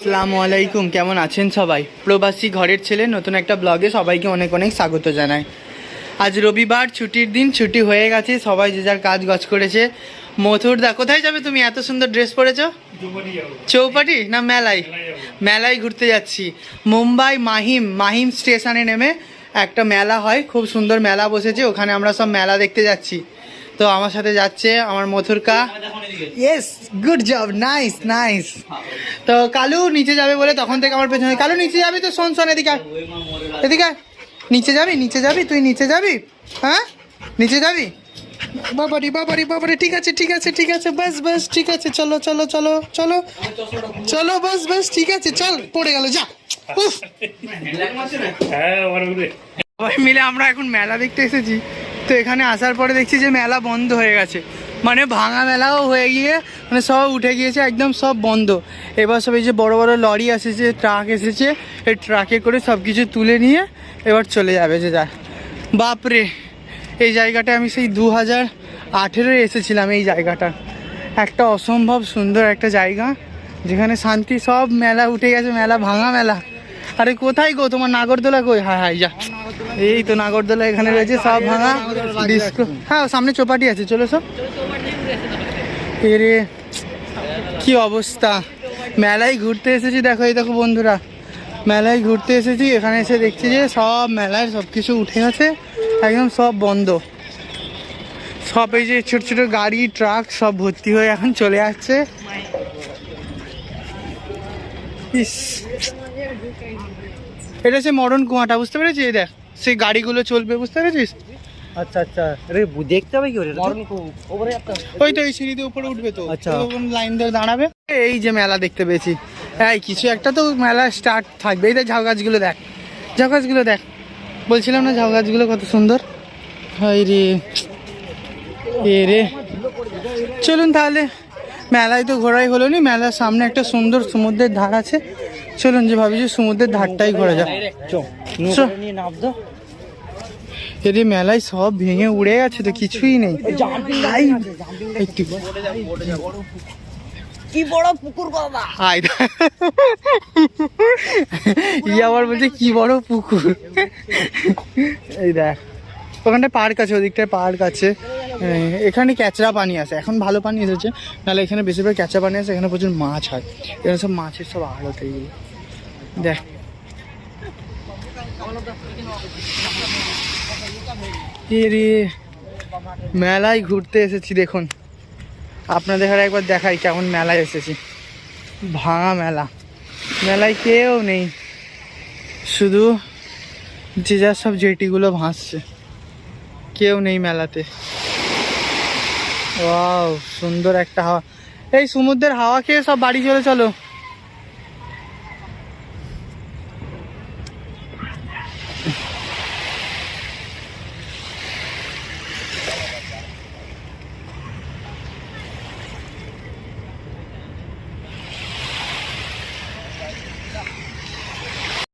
আসসালামু আলাইকুম, কেমন আছেন সবাই? প্রবাসী ঘরের ছেলে, নতুন একটা ব্লগে সবাইকে অনেক অনেক স্বাগত জানাই। আজ রবিবার, ছুটির দিন, ছুটি হয়ে গেছে, সবাই যে যার কাজ গজ করেছে। মথুর দা, কোথায় যাবে তুমি? এত সুন্দর ড্রেস পরেছো? চৌপাটি না মেলায়? মেলায় ঘুরতে যাচ্ছি। মুম্বাই মাহিম মাহিম স্টেশনে নেমে একটা মেলা হয়, খুব সুন্দর মেলা বসেছে, ওখানে আমরা সব মেলা দেখতে যাচ্ছি। তো আমার সাথে যাচ্ছে আমার মথুরকা। Yes good job nice nice তো কালু নিচে যাবে বলে তখন থেকে আমার পেছনে কালু নিচে যাবি তো? শোন শোন এদিকে। এদিকে। নিচে যাবি নিচে যাবি তুই নিচে যাবি? হ্যাঁ? নিচে যাবি? বাবারি বাবারি বাবারি ঠিক আছে ঠিক আছে ঠিক আছে বাস বাস ঠিক আছে চলো চলো চলো চলো চলো বাস বাস ঠিক আছে চল পড়ে গেল যা। উফ। হ্যাঁ সবাই মিলে আমরা এখন মেলা দেখতে এসেছি। তো এখানে আসার পরে দেখছি যে মেলা বন্ধ হয়ে গেছে। মানে ভাঙা মেলাও হয়ে গিয়ে মানে সব উঠে গিয়েছে, একদম সব বন্ধ। এবার সব এই যে বড় বড় লরি এসেছে, ট্রাক এসেছে, এই ট্রাকে করে সব কিছু তুলে নিয়ে এবার চলে যাবে যে যা। বাপরে! এই জায়গাটা আমি সেই দু হাজার আঠেরোয় এসেছিলাম এই জায়গাটা। একটা অসম্ভব সুন্দর একটা জায়গা, যেখানে শান্তি সব মেলা উঠে গেছে, মেলা ভাঙা মেলা। আরে কোথায় গো? তোমার নাগরদোলা কই? হ্যাঁ হায়, যা। এই তো নাগরদোলা এখানে রয়েছে, সব ভাঙা। ডিস্কো হ্যাঁ সামনে চৌপাটি আছে, চলো সব এরে, কি অবস্থা? মেলায় ঘুরতে এসেছি, দেখো এই দেখো বন্ধুরা। মেলায় ঘুরতে এসেছি, এখানে এসে দেখছি যে সব মেলায় সব কিছু উঠে গেছে, একদম সব বন্ধ। সব এই যে ছোট ছোট গাড়ি, ট্রাক, সব ভর্তি হয়ে এখন চলে যাচ্ছে ইস। এটা হচ্ছে মরণ কুয়াটা বুঝতে পেরেছিস? এই দেখ সেই গাড়িগুলো চলবে বুঝতে পেরেছিস? আচ্ছা আচ্ছা। আরে বু- দেখতে হবে কি? ওপরে একটা ওই তো এই সিঁড়িতে উপরে উঠবে তো। আচ্ছা। তখন লাইন ধরে দাঁড়াবে। এই যে মেলা দেখতে পেয়েছি। এই কিছু একটা তো মেলা স্টার্ট থাকবে। এই দেখ ঝাউ গাছগুলো দেখ। ঝাউ গাছগুলো দেখ। বলছিলাম না ঝাউ গাছগুলো কত সুন্দর? হাই রে। এ রে। চলুন তাহলে মেলায় তো ঘোরাই হলো নি। মেলার সামনে একটা সুন্দর সমুদ্রের ধার আছে। চলুন যে ভাবি যে সমুদ্রের ধারটাই ঘোরা যাক। দাও। এরে মেলায় সব ভেঙে উড়ে গেছে তো কিছুই নেই। কি বড় পুকুর বাবা। ই আবার বলছে কি বড় পুকুর? এই দেখ ওখানটায় পার্ক আছে ওদিকটায় পার্ক আছে। এখানে ক্যাচরা পানি আছে। এখন ভালো পানি এসেছে। নাহলে এখানে বেশিরভাগ ক্যাচরা পানি আছে, এখানে প্রচুর মাছ হয়। এখানে সব মাছের সব আড়ত এইগুলো দেখ। রে, মেলায় ঘুরতে এসেছি, দেখুন। আপনাদের একবার দেখাই কেমন মেলায় এসেছি। ভাঙা মেলা। মেলায় কেউ নেই। শুধু যে যার সব জেটিগুলো ভাসছে। কেউ নেই মেলাতে। ওয়াও সুন্দর একটা হাওয়া। এই সমুদ্রের হাওয়া খেয়ে সব বাড়ি চলে চলো।